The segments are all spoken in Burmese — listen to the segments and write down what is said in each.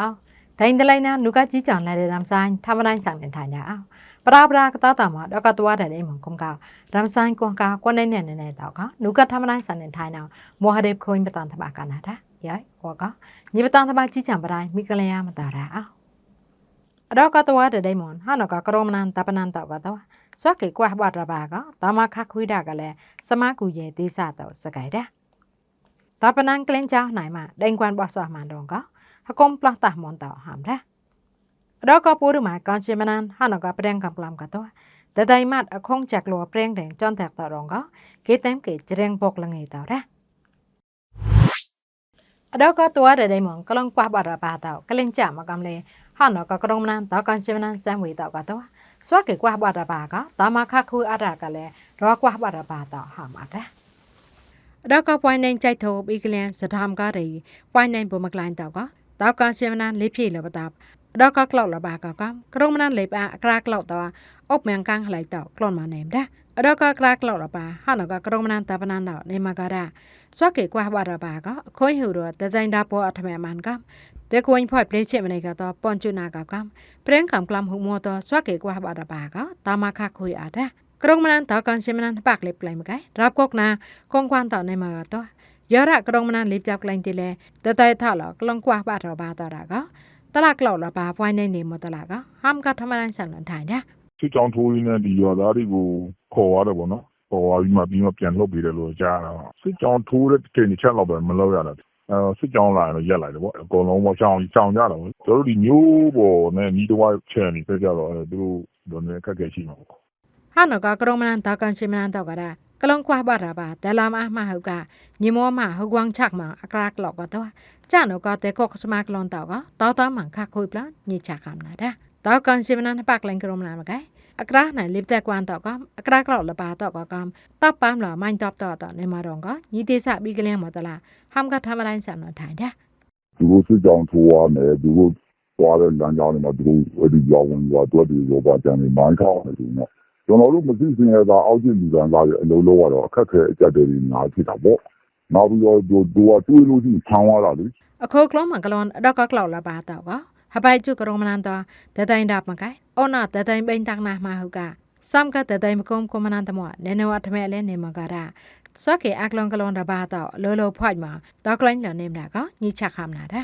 အောင်ဒိုင်းတလိုက်နာနုကကြီးကြောင်လဲတဲ့ရမ်ဆိုင်ထမတိုင်းဆောင်နေထိုင်ကြအောင်ပရာပရာကတာတာမှာတော့ကတဝါတဲ့အိမ်မှာကုံကရမ်ဆိုင်ကွန်ကာကွန်နေနဲ့နဲ့တော့ကနုကထမတိုင်းဆောင်နေထိုင်အောင်မောဟဒေခွင်းပတန်သဘာကနာတာရိုင်ဟောကညီပတန်သဘာကြီးချံပတိုင်းမိကလျာမတာရာအောင်အတော့ကတဝါတဲ့အိမ်မှာဟာနောကကရောမနန်တပနန်တော့ကတော့စွက်ကေကွာဘတ်ရပါကတာမခခွေးတာကလည်းစမကူရဲ့သေးစတော့စကိုင်တာတပနန်ကလင်ချာနိုင်မှာဒိ ฮกกมปลังตามอนต่อหามได้ดอกก็ปูหรือหมายก่อนเชมานานฮันก็เปร่งกำกลามกับตัวแต่ได้มัดคงจากลัวเปร่งแดงจนแตกต่อรองก็เกตเต็มเกิดเจริงปกละไงต่อได้ดอกก็ตัวได้ได้หมองก็ลองกว่าบาระปาเต่าก็เล่นจ่ามากำเลยฮันก็กรงนานต่อก่อนเชมนานแซมวีเต่าก็ตัวสวักเกิดกว่าบาระปาก็ต่อมาค่าคืออารากันเลยรอกว่าบาระปาเต่าหามอัได้ดอกก็ปอยในใจโทบอีกแล้วสะทามก็รีปอยในบุมกลายเต่าก็ တောက်ကောင်ရှေမနာလေဖြေလပတာดอกก็กลอกละบากก็กรงมันเลยปากรากลอกตัวอบแมงกังไหลต่อกลอนมาแนมได้ดอกก็กรากลอกละบาฮานก็กรงมันตาปนันดอกในมาก็ได้สวกเกกว่าบาระบาก็ค่อยหิวรัวแต่ใจดาปัวอัตแมมันก็แต่ควรพอดเพลเชมันก็ต่อปอนจุนาก็ก็เพลงคำกลัมหุมัวต่อสวกเกกว่าบาระบาก็ตามาคักคุยอาได้กรงมันต่อกันเชมันปากเล็บไหลมกันรับกกนาคงควันต่อในมาก็ต่อ យរៈក្រុងមណានលេបចាប់ក្លែងទីលេតតៃថឡក្លងគួះបាតរបាតរកតឡាក្លោលបាပွိုင်းနေနေမတလာကဟမ်ကထမရန်ဆန်လန်ထိုင်တဲ့ စစ်ကြောင်းထိုးရင်းနဲ့ဒီရွာသားတွေကိုခေါ်ရတယ်ပေါ့နော်ခေါ်သွားပြီးမှပြီးမှပြန်လှုပ်ပေးတယ်လို့ကြားတာစစ်ကြောင်းထိုးတဲ့ချိန်တစ်ချက်လောက်ပဲမလုပ်ရတာအဲစစ်ကြောင်းလာရင်တော့ရက်လိုက်တယ်ပေါ့အကုန်လုံးပေါ့ချောင်းချောင်းကြတာပေါ့တို့တို့ဒီမျိုးပေါ်နဲ့ညီတော်ချန်နေပြကြတော့အဲသူတို့ဘယ်နဲ့ခက်ခဲရှိမှာပေါ့ ဟာနကကရုံမနန်တကန်စီမနန်တော့ကရ ကလုံကွာဘာရာဘာဒလာမအမဟုတ်ကညီမောမဟုတ်ကွမ်ချက်မအကရကလောက်ကတော့ကြာနကတဲ့ကော့စမကလွန်တော့ကတောက်တမန်ခခွေပလညချကမ်နာဒါတောက်ကန်စီမနန်ပတ်လင်ကရုံမနန်မကဲအကရနိုင်လစ်တဲ့ကွမ်တော့ကအကရကလောက်လပါတော့ကကမ်တပ်ပမ်လာမိုင်းတပ်တော့တော့နေမတော့ကညီတေစပြီးကလင်းမတလားဟမ်ကထမလိုင်းဆန်တော့ထိုင်တဲ့သူတို့စစ်ကြောင်းထိုးရမယ်သူတို့သွားတဲ့လမ်းကြောင်းတွေမှာသူတို့အဲ့ဒီကြောင်းဝင်ရွာတွက်တွေရောပါကြံနေမိုင်းခေါနေတယ်နော် ကျွန်တော်တို့မသိစင်ရတာအောက်ကျလူကံသားရဲ့အလုံးလုံးကတော့အခက်ခဲအကြက်တွေညာဖြစ်တာပေါ့နောက်ပြီးတော့သူကတွေးလို့ရှိရင်ဖမ်းသွားတာလေအခုကလုံးမကလွန်တော့ကကလောက်လာပါတော့ကဟပိုင်ကျုကရုံမနန်တော့တတိုင်ဒါမကဲအော်နာတတိုင်ပိန်တက်နာမဟုတ်ကစမ်ကတတိုင်မကုံကမနန်တမောနေနဝတ်မဲလဲနေမကရာစောကေအကလွန်ကလွန်ရပါတော့လောလောဖွိုက်မှာတော့ကလိုင်းလနေမလားကညချခမ်နာတာ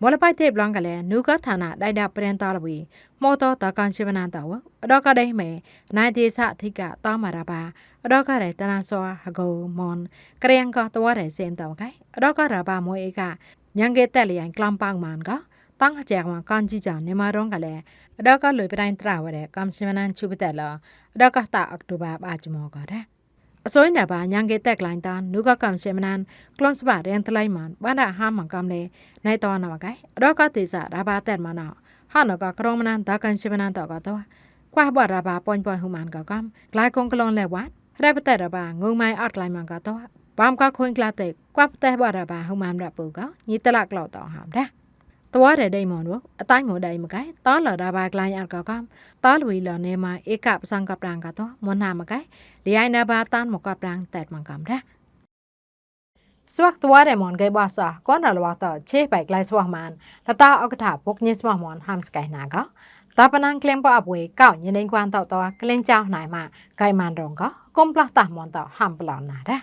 မောလပိုက်တဲ့ဘလန်ကလည်းနုကဌာနဒိုင်ဒါပရင်တော်လဝီမောတော်တကန်ရှိမနန်တော်အတော့ကဒိမဲနိုင်တေစအထိကတောင်းမာရပါအတော့ကရဲတနာစောဟဂုံမွန်ကရယံကတော်ရဲစင်တော်ကအတော့ကရပါမွေကညံကေတက်လျံကလမ်ပန်းမန်ကတန်းကြမှာကန်ကြီးကြနေမာရောကလည်းအတော့ကလွေပတိုင်းတရဝရဲကမ်ရှိမနန်ချူပတက်လောအတော့ကတာအောက်တိုဘာဘာချမောကတဲ့ အစိုးရဘာညံကေတက်ကလိုင်းတန်နုကကမ်ရှိမနန်ကလွန်စပါရန်တလိုက်မန်ဘာနာဟာမန်ကမ်လေနိုင်တော်နာမကဲအတော့ကတေစာရာဘာတက်မနာဟာနကကရောမနန်ဒါကန်ရှိမနန်တော့ကတော့ကွာဘရာဘာပွန်ပွန်ဟူမန်ကကမ်ဂလိုက်ကုံကလွန်လဲဝတ်ရပတဲ့ရဘာငုံမိုင်အော့လိုက်မန်ကတော့ဘမ်ကခွင်ကလာတဲ့ကွာပတဲ့ဘရာဘာဟူမန်ရပူကညီတလကလောက်တော့ဟမ်တဲ့ ตัวเรได้มอนวအတိုင်းမဒိုင်မကဲတာလာဒါဘာကလိုင်းအကကမ်တာလူီလနေမဧကပစံကပရံကတော့မနာမကဲလျိုင်းနာဘာတန်မကပရံတက်မကမ်တဲ့สวักตัวเรมอนเกบาซาก่อนเราว่าต่อเชไปไกลสวกมันละตาออกถาพกนิสมมอนฮัมสกายนาก็ตาปนังเคลมปออบเวเก้ายินในกวานต่อตัวเกลงเจ้าไหนมาไกมันรองก็ก้มปลาตามอนต่อฮัมปลอนนาได้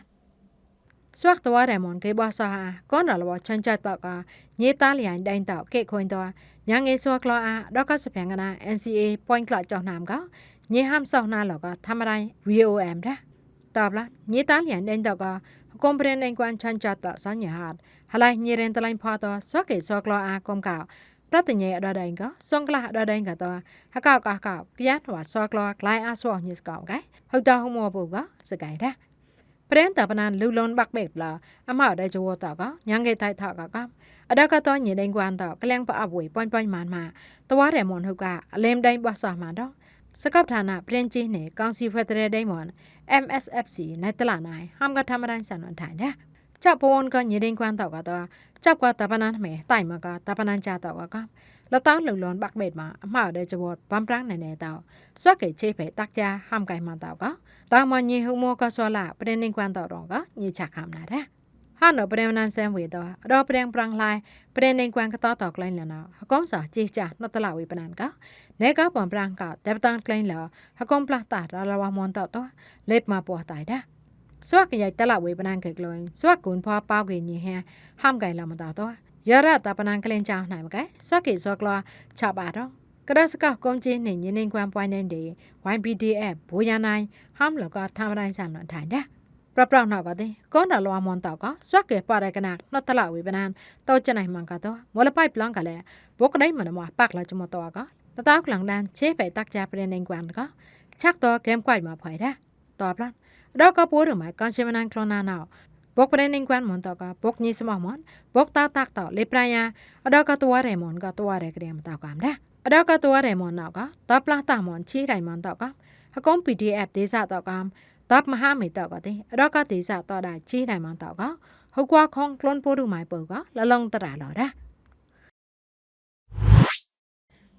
สวักตัวเรมอนเกบอสหาก้อนหลวชันจัดปากาเยตาเหลียนดันเต่าเกะคนตัวยังเอสวักลออาดอกก็สเปียงกันนะ NCA ปอยกลอจอกนามก็เยห้ามสอกนาหลอกทำอะไร VOM นะตอบละเยตาเหลียนดันเต่าก็กมเปรนเองกวนชันจัดต่อสัญญาหาดฮะไรเยเรนตะไลพอตัวสวักเกสวักลออากมก่าวប្រតិញ្ញាដដែងក៏សងក្លះដដែងក៏តហកកកកក្យានវ៉ាសក្លក្លៃអសវញិស្កោកែហៅតហមពូកសកៃដែរ ပရင်တပနန်လူလွန်ဘက်ဘေဘလာအမောက်တဲ့ဂျဝတော့ကညံငယ်ထိုက်ထကကအဒကတော့ညင်ဒိန်ကွမ်တော့ကလန်ပအပွေပွိုင်းပွိုင်းမန်မှာတဝါရဲမွန်ဟုတ်ကအလင်းတိုင်းဘဆာမှာတော့စကပ်ဌာနပြင်ချင်းနဲ့ကောင်စီဖက်ဒရယ်ဒိန်မွန် MSFC နဲ့တလာနိုင်ဟမ်ကထမရန်ဆန်ဝန်ထိုင်တဲ့ချက်ပွန်ကညင်ဒိန်ကွမ်တော့ကတော့ချက်ကွာတပနန်မဲတိုင်မကတပနန်ကြတော့ကလတောင်းလုံလွန်ဘက်မေ့မှာအမှားတဲ့ကြဘောဘမ်ပရန်နေနေတော့စွက်ကေချေဖေတက်ကြဟမ်ကိုင်မတော့က တာမညေဟုမောကဆောလာပရင်နင်ကွမ်တော့တော့ကညချခမ်လာတဲ့ဟဟာနိုပရင်နန်ဆန်ဝေတော့အတော့ပရင်ပရန်လိုက်ပရင်နေကွမ်ကတော့တော့ကလိုင်းလနော်ဟကုံးစာကြေချနှတ်တလဝေပနန်ကနေကပန်ပရန်ကတပ်တန်ကလိုင်းလဟကုံးပလတာရလဝမွန်တော့တော့လက်မပေါ်တိုင်တာစွက်ကရိုက်တလဝေပနန်ကကလိုင်းစွက်ကွန်ဖွာပေါကေညဟန်ဟမ်ကိုင်လမတော့တော့ရရတပနန်ကလင်းချောင်းနိုင်မကဲစွက်ကေစွက်ကလာချပါတော့ ကရစကကုန်းချင်းနဲ့ညင်းနေကွမ်ပွိုင်းနေတဲ့ YPDF ဘိုးရန်နိုင်ဟမ်လကသာမရိုင်းဆန်နထိုင်တဲ့ပရပရနောက်ကတဲ့ကွန်ဒလောမွန်တောက်ကစွက်ကဲပါရကနာနှတ်တလဝေပနန်တောချနိုင်မှန်ကတော့မော်လပိုက်ပလန်ကလည်းဘုကဒိုင်မနမပတ်လာချမတော့ကတတောက်ကလန်ဒန်ချေပဲတက်ကြပြနေကွမ်ကချက်တော့ဂိမ်းကွိုက်မှာဖိုင်တဲ့တော်ပလန်တော့ကပိုးရမှာကန်ရှမနန်ကလောနာနောက်ဘုတ်ပရနေကွမ်မွန်တောက်ကဘုတ်နီစမမွန်ဘုတ်တာတက်တော့လေပရယာအတော့ကတဝရဲမွန်ကတဝရဲကရမတောက်ကမ်တဲ့ အတော့ကตัวရဲမွန်နောက်ကတော့ပလာတာမွန်ချီတိုင်းမွန်တော့ကဟကုံ PDF ဒေသတော့ကမ်တပ်မဟာမေတော့ကတဲ့အတော့ကဒေသတော့တာချီတိုင်းမွန်တော့ကဟုတ်ကွာခေါင်ကလွန်ပိုးရမိုင်ပုတ်ကလလုံတရာလော်ဒါ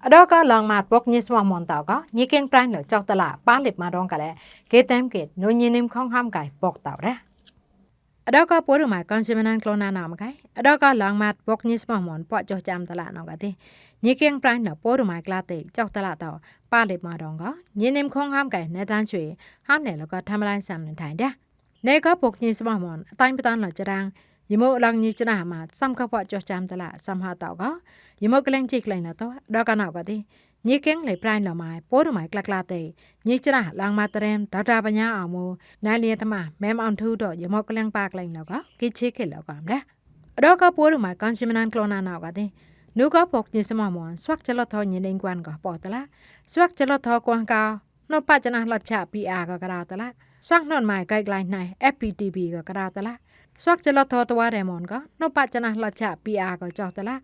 အတော့ကလောင်မတ်ပုတ်ညစ်မမွန်တော့ကညကင်းပရိုင်းလောကြောက်တလာပါလစ်မာတော့ကလည်းကေတမ်ကေနုညင်းနင်းခေါင်ဟမ်ကိုင်ပုတ်တော့ဒါအတော့ကပိုးရမိုင်ကွန်ဆီမနန်ကလောနာနာမကိုင်အတော့ကလောင်မတ်ပုတ်ညစ် ញេគៀងប្រៃណពោរមៃក្លាទេចောက်តឡាតោប៉លេមរងកញេនិមខងហាំកែណេតានជွေហាំណែលកថាំឡៃសាំណថៃដាណេកពុកញេស្មោះមនតៃបតានលចរាងយមោឡងញេចណាមាសំកពចោះចាំតឡាសំហតោកយមោក្លែងជីក្លែងណតោដកណោកទេញេគៀងលេប្រៃលមៃពោរមៃក្លាក្លាទេញេចណាឡងម៉ាតរែមដតាបញ្ញាអមោណៃលៀតមាមែមអនធូដយមោក្លែងប៉ក្លែងលកគិឈិខិលកអំដាដកពួរមៃកនសិមណានក្លូណាណោកទេ นูก็ปกยินสมอมอนสวักจะลอทอยินเองกวนก็ปอตละสวักจะลอทอกวางกาวนอปาจนะลอดฉาปีอาก็กระดาวตละสวักนอนหมายไกลไกลใน FPTB ก็กระดาวตละสวักจะลอทอตัวเรมอนก็นอปาจนะลอดฉาปีอาก็จอตละ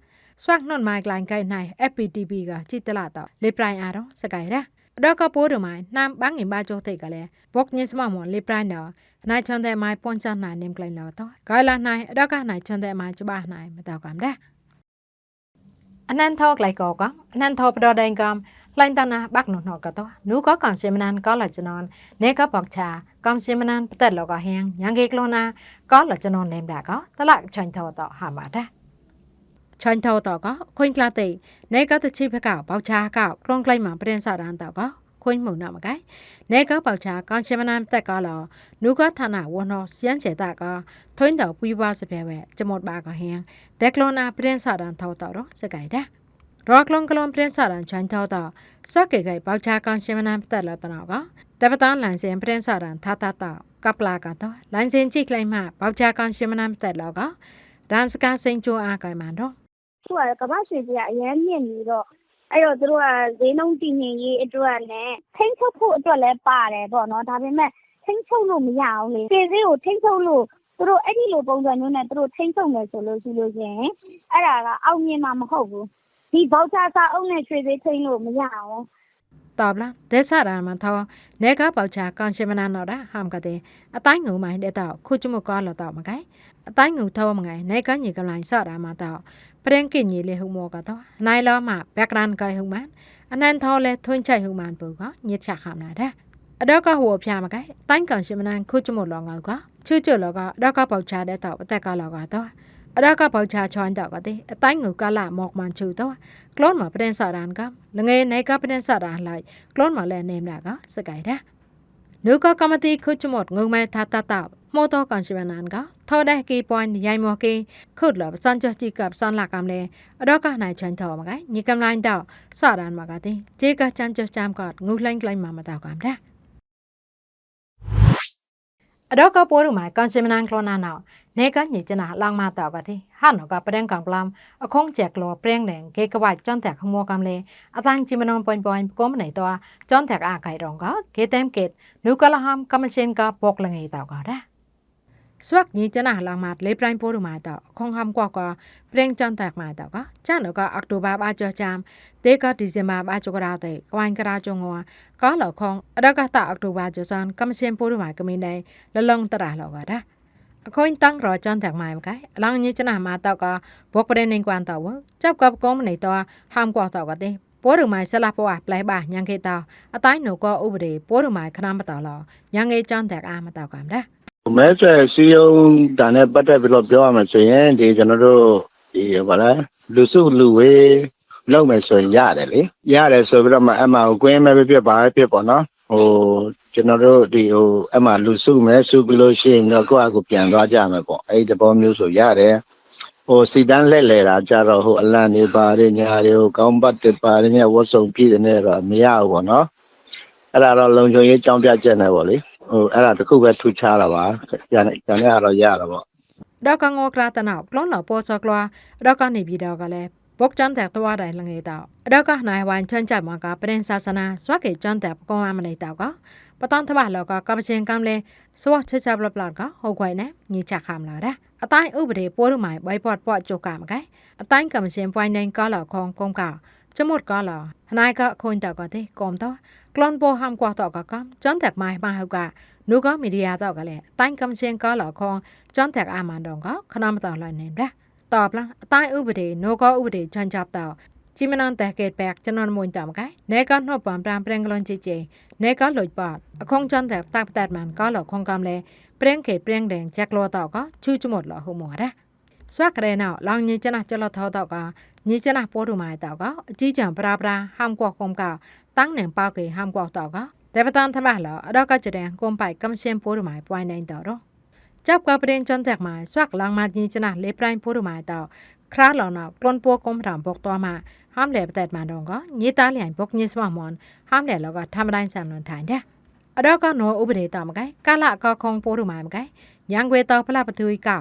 สวักนอนหมายไกลไกลใน FPTB ก็จิตละต่อเลยปลายอาร้องสกายละดอกก็ปูดูหมายนามบังอินบาโจเตกะเลยปกยินสมอมอนเลยปลายเนาะนายชนแต่ไม้ป้อนจันนายเนมไกลเนาะต่อก็ละนายดอกก็นายชนแต่ไม้จุบ้านายมาต่อกันได้ អណានថោក្លៃកោកអណានថោបដដែងកំឡៃតណាបាក់នោះណកតោនោះក៏កំសិមណានក៏លចណននេក៏បកឆាកំសិមណានបតលកហៀងញ៉ាងគេក្លូណាក៏លចណននេមដាកតឡាចាញ់ថោតហាមាតាចាញ់ថោតក៏ខុញក្លាទេនេក៏ទៅជីបកបកឆាកក្រុងក្លៃមកព្រៀនសរានតក៏ ခွင်းမှုနာမကိုင်နေကပေါချာကောင်စီမနန်ပတက်ကလောနူကဌာနဝနောစရန်ချေတာကထွင်းတော်ပူပွားစပြဲပဲကျမတ်ဘာကဟင်းဒက်ကလောနာပြင်စာရန်ထောတော့စကိုင်တာရောကလုံကလုံပရင်စာရန်ချိုင်ထောတော့စွက်ကေကေပေါချာကောင်ရှင်မနန်ပတက်လာတနောကတပတန်လန်စင်ပရင်စာရန်သာတာတော့ကပလာကတော့လန်စင်ချိကလိုက်မှပေါချာကောင်ရှင်မနန်ပတက်လောကဒန်စကာစိန်ချိုအားကိုင်မှတော့သူကကမ္ဘာရွှေကြီးကအရန်မြင့်နေတော့ အဲ့တော့သူတို့ကဈေးနှုန်းတည်ငြိမ်ရေးအတွက်နဲ့ထိန်းချုပ်ဖို့အတွက်လည်းပါတယ်ပေါ့နော်ဒါပေမဲ့ထိန်းချုပ်လို့မရအောင်လေဈေးကိုထိန်းချုပ်လို့သူတို့အဲ့ဒီလိုပုံစံမျိုးနဲ့သူတို့ထိန်းချုပ်မယ်ဆိုလို့ရှိလို့ရှင်အဲ့ဒါကအောင်မြင်မှာမဟုတ်ဘူးဒီဘောက်ချာစာအုပ်နဲ့ရွှေသေးထိန်းလို့မရအောင်တော်လားဒဲဆရာမထောနေကပေါချာကောင်ရှင်မနန်တော့တာဟမ်ကတဲ့အတိုင်းငုံမိုင်းတဲ့တော့ခုချမကောလောတော့မကိုင်အတိုင်းငုံထောမငိုင်နေကညီကလိုင်းဆော့တာမတော့ ပရင်ကင်ညီလေဟုမောကတော့နိုင်လောမှာဘက်ဂရန်ကိုင်ဟုမန်အနန်ထောလဲထွန်းချိုက်ဟုမန်ပူကညစ်ချခမ်လာတဲ့အတော့ကဟိုဖျားမကိုင်တိုင်းကောင်ရှင်မနန်ခုချမလောငောကချွချွလောကအတော့ကပေါချာတဲ့တော့အသက်ကလောကတော့အတော့ကပေါချာချွန်တော့ကတဲ့အတိုင်းငုကလာမောက်မန်ချူတော့ကလွန်မှာပရင်စာရန်ကလငယ်နိုင်ကပရင်စာရန်လိုက်ကလွန်မှာလဲနေမလာကစကိုင်တဲ့နုကကမတိခုချမတ်ငုံမဲသာတတ မောတော့ကန်ရှိမနန်ကထော်တဲ့ကီပွိုင်းရိုင်မော်ကီခုတ်လစန်ချတိကပ်စန်လာကမ်လေအတော့ကနိုင်ချန်ထော်မကညကမ်လိုင်းတော့စာရန်မကတဲ့ဂျေကချမ်ချချမ်ကငုလိုင်းကလိုင်းမှာမတော့ကမ်တဲ့အတော့ကပိုးရမှာကန်စီမနန်ကလောနာနောက်နေကညချနာလောင်မတော့ကတဲ့ဟာနောကပရင်ကံပလမ်အခုံးကြက်ကလောပရင်နေကေကဝတ်ចွန်တက်ခမောကမ်လေအတန်ချိမနွန်ပွိုင်ပွိုင်ကောမနေတော့ចွန်တက်အားခိုင်တော့ကကေတမ်ကေနုကလဟမ်ကမရှင်ကပေါကလငေတော့ကတဲ့ สวักนี้จะน่าลังมาเลยปลายโพดูมาต่อคงคำกว่าก็เปล่งจันแตกมาต่อก็จ้าหนูก็ออกตัวบาบาจอจามเตก็ดิเซมาบาจกราเตกวนกราจงวก็เหล่าคงอดก็ตาออกตัวบาจอซันก็ไม่เช่นโพดูมาก็มีในละลงตราเหล่าก็ได้အခုတန်းရောចန်တက်မိုင်မကဲအလောင်းညချနာမာတော့ကဘောကပရနေကွမ်တော့จับกับကောမနေတော့ဟမ်ကွာတော့ကတဲ့ပိုးရမိုင်ဆလာပွားပလိုက်ပါညံခေတော့အတိုင်းနိုကောဥပဒေပိုးရမိုင်ခဏမတော်လောညံငေចန်တက်အားမတော့ကမ်တဲ့ မဲဆွဲစီယုံဒါနဲ့ပတ်သက်ပြီးတော့ပြောရမယ်ဆိုရင်ဒီကျွန်တော်တို့ဒီဘာလဲလူစုလူဝေးလုပ်မယ်ဆိုရင်ရတယ်လေရတယ်ဆိုပြီးတော့မှအမှကိုကွင်းမဲ့ဖြစ်ပါဖြစ်ပေါ့နော်ဟိုကျွန်တော်တို့ဒီဟိုအမှလူစုမယ်စုပြီးလို့ရှိရင်တော့ကိုယ့်အကူပြန်သွားကြမယ်ပေါ့အဲ့ဒီတဘောမျိုးဆိုရတယ်ဟိုစီတန်းလှည့်လေတာကြတော့ဟိုအလန့်နေပါတယ်ညာတွေဟိုကောင်းပတ်တွေပါတယ်ညဝတ်စုံပြည့်တယ်နဲ့တော့မရဘူးပေါ့နော်အဲ့ဒါတော့လုံခြုံရေးကြောင်းပြချက်နဲ့ပေါ့လေ ဟိုအဲ့ဒါတခုပဲထူခြားတာပါကျန်တဲ့ကျန်တဲ့ကတော့ရတာပေါ့ဒေါကငေါကရာတနောက်ကလွန်လောပေါ်ချကလွာဒေါကနေပြီးတော့ကလည်းဘုတ်ချန်တဲ့သွားတိုင်းလငယ်တော့ဒေါကနိုင်ဝိုင်းချွန်ချမှာကပရင်စာစနာစွာကေချန်တဲ့ပကောအမနေတော့ကပတန်သဘာလောကကပချင်းကံလေဆိုချချဘလပလကဟောခွိုင်နဲ့ညီချခမ်လာတဲ့အတိုင်းဥပဒေပိုးရမိုင်ဘိုင်ပတ်ပွားကြိုကမကအတိုင်းကမရှင်ပွိုင်းနိုင်ကလာခေါងကုန်းက จมดก็หรอนายก็คนตอกติกอมตอกลอนโบหามกว่าตอกก็จอมแตกไม้มาเฮากะนูก็มีเดียตอกะแหละตั้งกำเชียงก็หลอคองจอมแตกอามันดองก็ขนมตอลอยเนมละตอบละใต้อุบดีนูก็อุบดีชันจับตอจิมนอนแต่เกตแปกจะนอนมวยต่ำกันเนก็นอบปอมปรามเปรงกลอนเจเจเนก็หลุดปอดคงจนแต่ตากแตดมันก็หลอกคงกำเลยเปรงเกตเปรงแดงแจกโลต่อก็ชื่อจมดหลอหัวหมอนะ စွက်ကရဲနော်လောင်ညင်ကျနာကျလထောတော့ကညင်ကျနာပေါ်တူမိုင်တော့ကအကြီးကြံပရာပရာဟမ်ကောကုံကတန်းနေပောက်ကေဟမ်ကောတော့ကဒေပတန်သမလာအတော့ကကြတဲ့ကွန်ပိုက်ကမရှင်ပေါ်တူမိုင်ပွိုင်းနေတော့တော့จับกับประเด็นจนแตกมาสวักลังมาจีจนะเลปรายพูดมาต่อคราหลอนกลนปัวกมถามปกตัวมาห้ามแหลบแต่มาดองก็ยีตาเหลียนปกยีสว่างมอนห้ามแหลบแล้วก็ทำได้สามนนถ่ายเนี่ยอดอก็โนอุบัติต่อมาไกกาละก็คงพูดมาไกยังเวตอพระประตูเก่า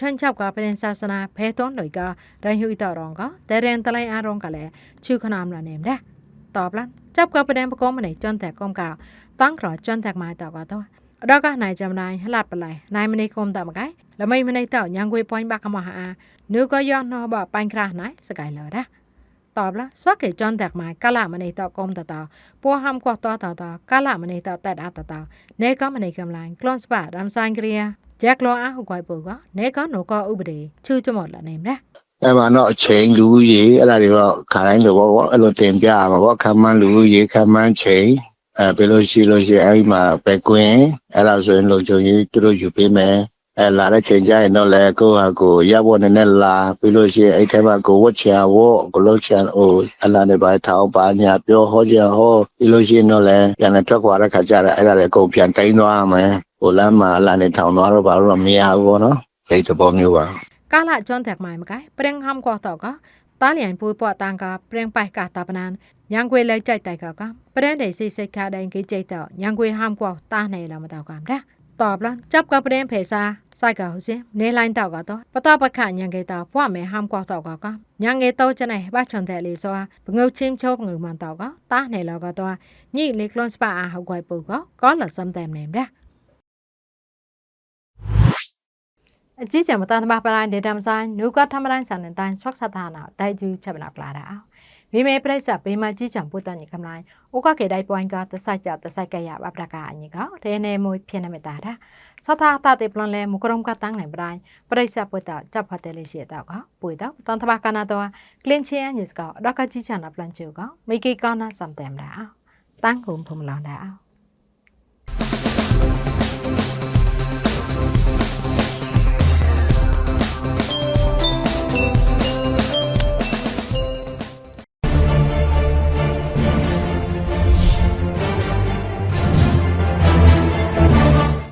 ชนชอบก็เป็นศาสนาเพต้นเลยก็ได้หุยต่อรองก็แต่เรียนตะไลอารองก็แหละชื่อขนามละเนมได้ตอบละจับก็ประเด็นประกอบมันในจนแต่กมกาวตั้งกรอจนแต่ไม้ต่อก็ตัวดอกก็นายจำนายหลับไปเลยนายมันในกรมต่อมาไกแล้วไม่มันในเต่ายังกุยปอยบักมาหานูก็ย้อนนอบ่ปันคราไหนสกายเลยได้ ตอบละสวักเกจอนแตกไม้กะละมันในต่อกรมต่อต่อปัวห้ามกว่าต่อต่อต่อกะละมันในต่อแต่อัตต่อต่อเนก็มันในกำลังกลอนสปารำซานเกรีย ဂျက်လောအားဟုတ်ကွိုက်ပိုကနေကနိုကဥပဒေချူချမော်လာနေမလား အဲ့မှာတော့အချိန်လူဦးရေအဲ့ဒါတွေတော့ခါတိုင်းလိုပေါ့ပေါ့အဲ့လိုတင်ပြရမှာပေါ့ခမ်းမန်းလူဦးရေခမ်းမန်းချိန်အဲပြီးလို့ရှိလို့ရှိရင်အဲ့ဒီမှာပဲကွင်းအဲ့ဒါဆိုရင်လုံခြုံရေးသူတို့ယူပေးမယ် အဲလာတဲ့ချိန်ကျရင်တော့လေကိုဟာကိုရဖို့နည်းနည်းလာပြီးလို့ရှိရင်အဲ့ထဲမှာကိုဝတ်ချာဝတ်ကိုလုံးချာဟိုအလားနဲ့ပါထောင်းပါညာပြောဟောကြဟောပြီးလို့ရှိရင်တော့လေပြန်လည်းထွက်ခွာတဲ့ခါကျတော့အဲ့ဒါလည်းအကုန်ပြန်တိုင်းသွားမယ်ဟိုလမ်းမှာအလားနဲ့ထောင်းသွားတော့ဘာလို့တော့မရဘူးပေါ့နော်စိတ်သဘောမျိုးပါကာလာဂျွန်တက်မိုင်မကဲပရင်ဟမ်ကောတော့ကတာလျန်ပူပွားတန်ကပရင်ပိုက်ကတာပနန်ညံကွေလဲကြိုက်တိုက်ကကပရန်တဲ့စိတ်စိတ်ခါတိုင်းကြီးကြိုက်တော့ညံကွေဟမ်ကောတာနေလာမတော့ကမ်တာ รงได้สิสิคาไดงกิใจต่อยังกวยหำกว่าตาในละมาตอกามดะตอบละจับกับเปรงเพซาใส่กะหุสิเนไลน์ต่อก็ต่อปตอปะขะยังเกตอพวกแม่หำกว่าต่อก็ก็ยังเกโตจะไหนบ้าชนแต่ลีซัวบงเอาชิมโชบงือมันต่อก็ตาในละก็ตัวนี่เล็กลอนสปาอาหกวยปูก็ก็ละซ้ำแต้มเนมดะ အကြီးကျယ်မတန်တမပရိုင်းဒေတာမဆိုင်နုကထမတိုင်းဆန်တဲ့တိုင်းဆွတ်ဆတာနာတိုင်ကျူချက်မနာပလာတာ မိမေပြိဿဘေးမှာကြီးချံပုတန်ညကမလိုင်းအိုကကေတိုင်းပွိုင်းကတဆိုင်ကြတဆိုင်ကရပပရကအညကရဲနေမွေဖြစ်နေမတာတာသသာတာတေပလန်လဲမကရုံကတန်းနိုင်ပရိုင်းပြိဿပုတจับဖတ်တယ်လေးရှိတော့ကပွေတော့တန်တမကနာတော့ကလင်ချီယန်ညစ်ကတော့ကကြီးချံနာပလန်ချူကမိကေကောနာစမ်တယ်မလားတန်းကုန်ဖုံလောင်းတာ